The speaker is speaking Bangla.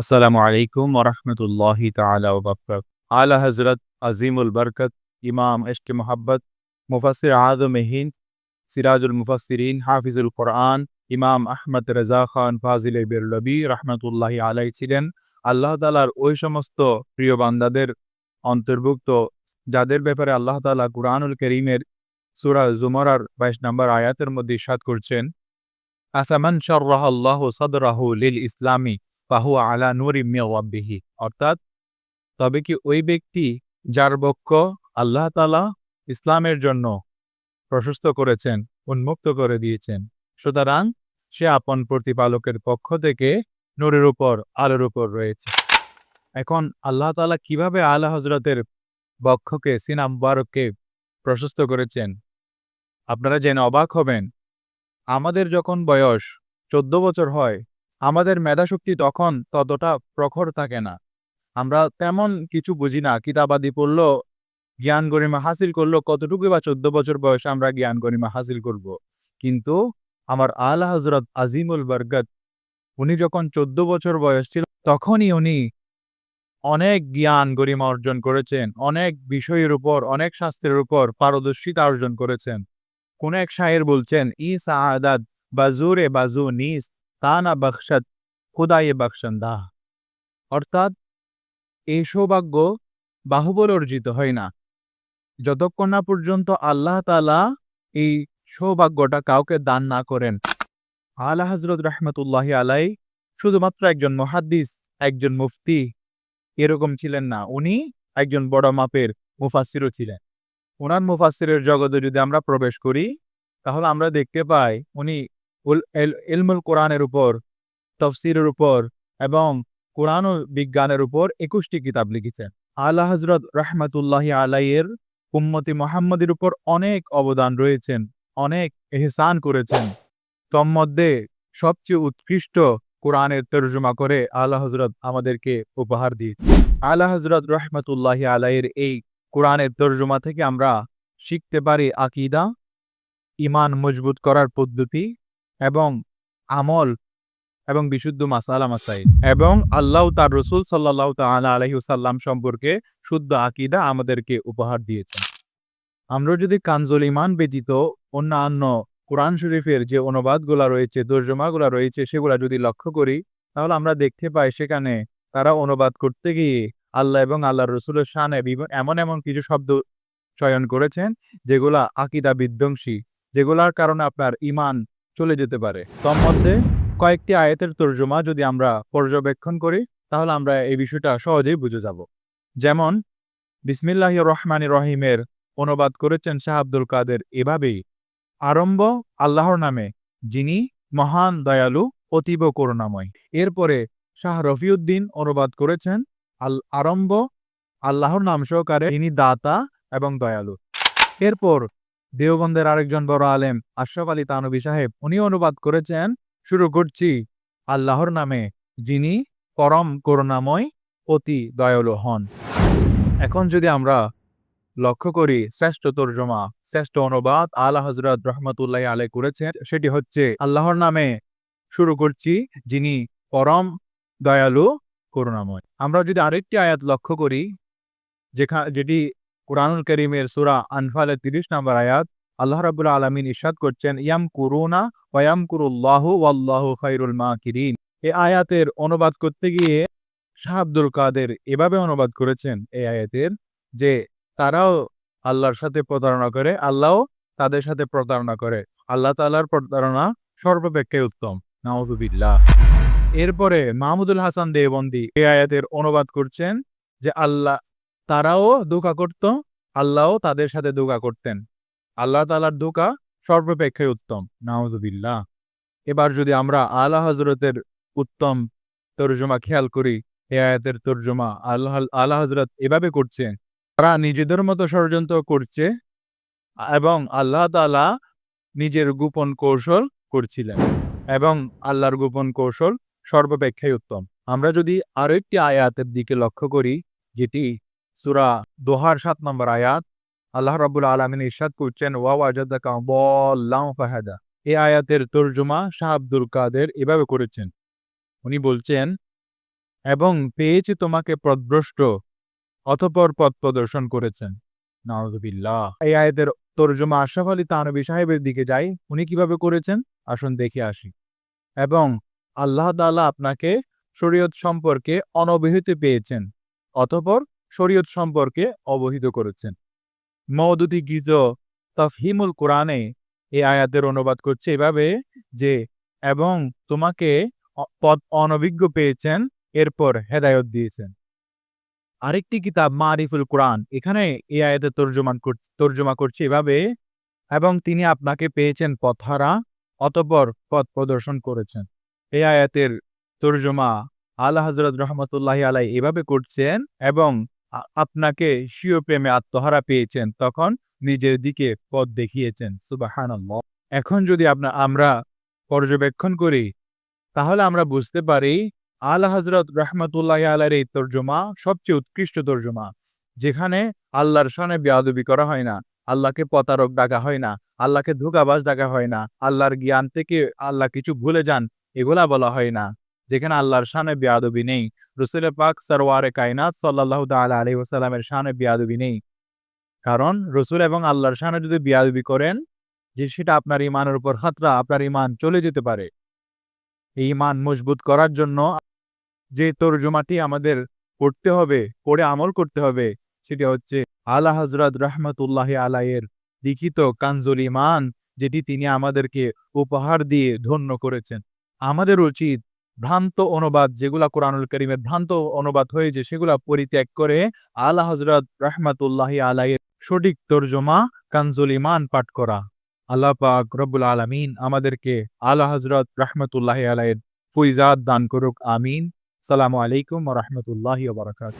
আসসালামু আলাইকুম ওরহমতুল্লাহি বারাকাত আলা হযরত আজিমুল বরকত, ইমাম ইশক মোহাব্বত, মুফাসসির আযম হিন্দ, সিরাজুল মুফাসসিরিন, হাফিজুল কোরআন ইমাম আহমদ রেজা খান, ফাজিল বেরলবি রহমতুল্লাহি আলাই ছিলেন। আল্লাহ তালার ওই সমস্ত প্রিয় বান্দাদের অন্তর্ভুক্ত, যাদের ব্যাপারে আল্লাহ তালা কুরআনুল করিমের সুরা জুমরার বাইশ নম্বর আয়াতের মধ্যে ইরশাদ করছেন আসামান শর্রাহ আল্লাহ সদরাহু লিল ইসলামী বাহু আলা নুরি মিয়াবিহি অর্থাৎ, তবে কি ওই ব্যক্তি যার বক্ষ আল্লাহ তালা ইসলামের জন্য প্রশস্ত করেছেন, উন্মুক্ত করে দিয়েছেন, সুতরাং সে আপন প্রতিপালকের পক্ষ থেকে নূরের উপর, আলোর উপর রয়েছে। এখন আল্লাহ তালা কীভাবে আলা হজরতের বক্ষকে সিনা মুবারককে প্রশস্ত করেছেন? আপনারা যেন অবাক হবেন। আমাদের যখন বয়স চোদ্দ বছর হয় আমাদের মেধাশক্তি তখন ততটা প্রখর থাকে না আমরা তেমন কিছু বুঝি না, কিতাবাদি পড়ল, জ্ঞান গরিমা হাসিল করল কতটুকু বা চোদ্দ বছর বয়সে আমরা জ্ঞান গরিমা হাসিল করব। কিন্তু আমার আলা হজরত আজিমুল বরগত উনি যখন চোদ্দ বছর বয়স ছিল, তখনই উনি অনেক জ্ঞান গরিমা অর্জন করেছেন, অনেক বিষয়ের উপর, অনেক শাস্ত্রের উপর পারদর্শিতা অর্জন করেছেন কোন এক শায়ের বলছেন, ই সাআদাত বাজুরে বাজু নিস তানা বখশত, খুদায়ে বখশন্দা অর্থাৎ, এই সৌভাগ্য বাহুবল অর্জিত হয় না। যতক্ষণ না পর্যন্ত আল্লাহ তালা এই সৌভাগ্যটা কাউকে দান না করেন। আলা হজরত রহমতুল্লাহ আলাই শুধুমাত্র একজন মহাদ্দিস, একজন মুফতি, এরকম ছিলেন না। উনি একজন বড় মাপের মুফাসিরও ছিলেন। ওনার মুফাসিরের জগতে যদি আমরা প্রবেশ করি, তাহলে আমরা দেখতে পাই উনি ইলমুল কোরআনের উপর, তফসিরের উপর এবং কোরআন বিজ্ঞানের উপর একুশটি কিতাব লিখেছেন। আল্লাহ হজরত রহমতুল্লাহ আলাইয়ের উম্মতি মোহাম্মদের উপর অনেক অবদান রয়েছেন, অনেক এহসান করেছেন। তন্মধ্যে সবচেয়ে উৎকৃষ্ট কোরআনের তর্জমা করে আল্লাহ হজরত আমাদেরকে উপহার দিয়েছে। আল্লাহ হজরত রহমতুল্লাহ আলাইয়ের এই কোরআনের তর্জমা থেকে আমরা শিখতে পারি আকিদা ইমান মজবুত করার পদ্ধতি এবং আমল এবং বিশুদ্ধ মাসালা মাসাইল। এবং আল্লাহ তার রসুল সাল্লাহ তালা আলহিউসাল্লাম সম্পর্কে শুদ্ধ আকিদা আমাদেরকে উপহার দিয়েছেন। আমরা যদি কানজল ইমান ব্যতীত অন্যান্য কোরআন শরীফের যে অনুবাদগুলা রয়েছে, তর্জমাগুলা রয়েছে, সেগুলা যদি লক্ষ্য করি, তাহলে আমরা দেখতে পাই সেখানে তারা অনুবাদ করতে গিয়ে আল্লাহ এবং আল্লাহ রসুলের শানে এমন এমন কিছু শব্দ চয়ন করেছেন, যেগুলা আকিদা বিধ্বংসী, যেগুলার কারণে আপনার ইমান চলে যেতে পারে। তন্মধ্যে, কয়েকটি আয়াতের তর্জমা যদি আমরা পর্যবেক্ষণ করি, তাহলে আমরা এই বিষয়টা সহজেই বুঝে যাব। যেমন, বিসমিল্লাহ রহমান রহিমের অনুবাদ করেছেন শাহ আব্দুল কাদের এভাবেই, আরম্ভ আল্লাহর নামে, যিনি মহান দয়ালু, অতীব করুণাময়। এরপরে, শাহ রফিউদ্দিন অনুবাদ করেছেন, আল আরম্ভ আল্লাহর নাম সহকারে তিনি দাতা এবং দয়ালু। এরপর দেওবন্দের আরেকজন বড় আলেম, আশরাফ আলী তানবী সাহেব উনি অনুবাদ করেছেন, শুরু করছি আল্লাহর নামে, যিনি পরম করুণাময় অতি দয়ালু হন। এখন যদি আমরা লক্ষ্য করি, শ্রেষ্ঠ তর্জমা, শ্রেষ্ঠ অনুবাদ আল্লাহ হজরত রহমতুল্লাহ আলাই করেছেন, সেটি হচ্ছে, আল্লাহর নামে শুরু করছি যিনি পরম দয়ালু করুণাময়। আমরা যদি আরেকটি আয়াত লক্ষ্য করি যেখানে যেটি কোরআনুল করিমের সুরা আনফালের তিরিশ নম্বর আয়াত, আল্লাহ রাবুল্লাহ আলমিন ইশাদ করছেন, ইয়াম কুরুনা ওয়াম কুরুল্লাহ ওয়াল্লাহ খাইরুল মা কিরিন এই আয়াতের অনুবাদ করতে গিয়ে শাহ আব্দুল কাদের এভাবে অনুবাদ করেছেন এই আয়াতের যে তারাও আল্লাহর সাথে প্রতারণা করে আল্লাহ তাদের সাথে প্রতারণা করে। আল্লাহ তাল্লাহর প্রতারণা সর্বাপেক্ষায় উত্তম। নাউজুবিল্লাহ এরপরে মাহমুদুল হাসান দেবন্দি এ আয়াতের অনুবাদ করছেন যে আল্লাহ তারাও দোকা করত, আল্লাহও তাদের সাথে দোকা করতেন। আল্লাহ তালার দোকা সর্বাপেক্ষায় উত্তম, নাউজুবিল্লাহ। এবার যদি আমরা আল্লাহ হজরতের উত্তম তর্জমা খেয়াল করি, এ আয়াতের তর্জমা আল্লাহ আল্লাহ হজরত এভাবে করছেন তারা নিজেদের মতো ষড়যন্ত্র করছে এবং আল্লাহ তালা নিজের গোপন কৌশল করছিলেন এবং আল্লাহর গোপন কৌশল সর্বাপেক্ষায় উত্তম। আমরা যদি আরও একটি আয়াতের দিকে লক্ষ্য করি, যেটি সুরা দোহার সাত নম্বর আয়াত। আল্লাহ রাবুল আলমিন ইরশাদ করছেন এই আয়াতের তর্জমা শাহ আব্দুল কাদের এভাবে করেছেন। উনি বলছেন, এবং পেয়েছে তোমাকে পথভ্রষ্ট, অতপর পথ প্রদর্শন করেছেন। নাউজুবিল্লাহ। এই আয়াতের তর্জমা আশরাফ আলী তানবী সাহেবের দিকে যাই, উনি কীভাবে করেছেন? আসুন দেখে আসি। এবং আল্লাহ তাআলা আপনাকে শরীয়ত সম্পর্কে অনবিহিত পেয়েছেন, অতপর শরীয়ত সম্পর্কে অবহিত করেছেন। মওদুদি গীত তফহিমুল কোরআনে এই আয়াতের অনুবাদ করছে এভাবে যে, এবং তোমাকে পদ অনভিজ্ঞ পেয়েছেন, এরপর হেদায়ত দিয়েছেন। আরেকটি কিতাব, মারিফুল কোরআন, এখানে এই আয়াতের তর্জমান তর্জমা করছে এভাবে, এবং তিনি আপনাকে পেয়েছেন পথহারা, অতপর পথ প্রদর্শন করেছেন। এই আয়াতের তর্জমা আল্লাহ হজরত রহমতুল্লাহ আলাই এভাবে করছেন, এবং আপনাকে স্বীয় প্রেমে আত্মহারা পেয়েছেন, তখন নিজের দিকে পথ দেখিয়েছেন। সুবাহানাল্লাহ। এখন যদি আপনার আমরা পর্যবেক্ষণ করি, তাহলে আমরা বুঝতে পারি আল্লাহ হজরত রহমতুল্লাহ আলাইয়ের এই তর্জমা সবচেয়ে উৎকৃষ্ট তর্জমা। যেখানে আল্লাহর সামনে বেয়াদবি করা হয় না, আল্লাহকে প্রতারক ডাকা হয় না, আল্লাহকে ধোকাবাজ ডাকা হয় না, আল্লাহর জ্ঞান থেকে আল্লাহ কিছু ভুলে যান, এগুলা বলা হয় না। যেখানে আল্লাহর শানে বেয়াদবি নেই। রসুল পাক সরওয়ারে কায়নাত সাল্লাহ তাআলা আলাইহি ওয়াসাল্লামের শানে বেয়াদবি নেই। কারণ রসুল এবং আল্লাহর শানে যদি বেয়াদবি করেন, যে সেটা আপনার ইমানের উপর হাতরা আপনার ইমান চলে যেতে পারে। এই ইমান মজবুত করার জন্য যে তর্জমাটি আমাদের পড়তে হবে, পড়ে আমল করতে হবে, সেটা হচ্ছে আলা হজরত রহমতুল্লাহ আলাইয়ের লিখিত কানজুল ইমান যেটি তিনি আমাদেরকে উপহার দিয়ে ধন্য করেছেন। আমাদের উচিত ভ্রান্ত অনুবাদ যেগুলা কোরআনুল করিমের ভ্রান্ত অনুবাদ হয়েছে, সেগুলা পরিত্যাগ করে আল্লাহ হজরত রহমাতুল্লাহ আলাইয়ের সঠিক তর্জমা, কানজুল ইমান পাঠ করা। আল্লাহ পাক রব্বুল আলমিন আমাদেরকে আল্লাহ হজরত রহমতুল্লাহ আলাইয়ের ফুইজাদ দান করুক, আমিন। সালামু আলাইকুম রহমতুল্লাহ বারকাত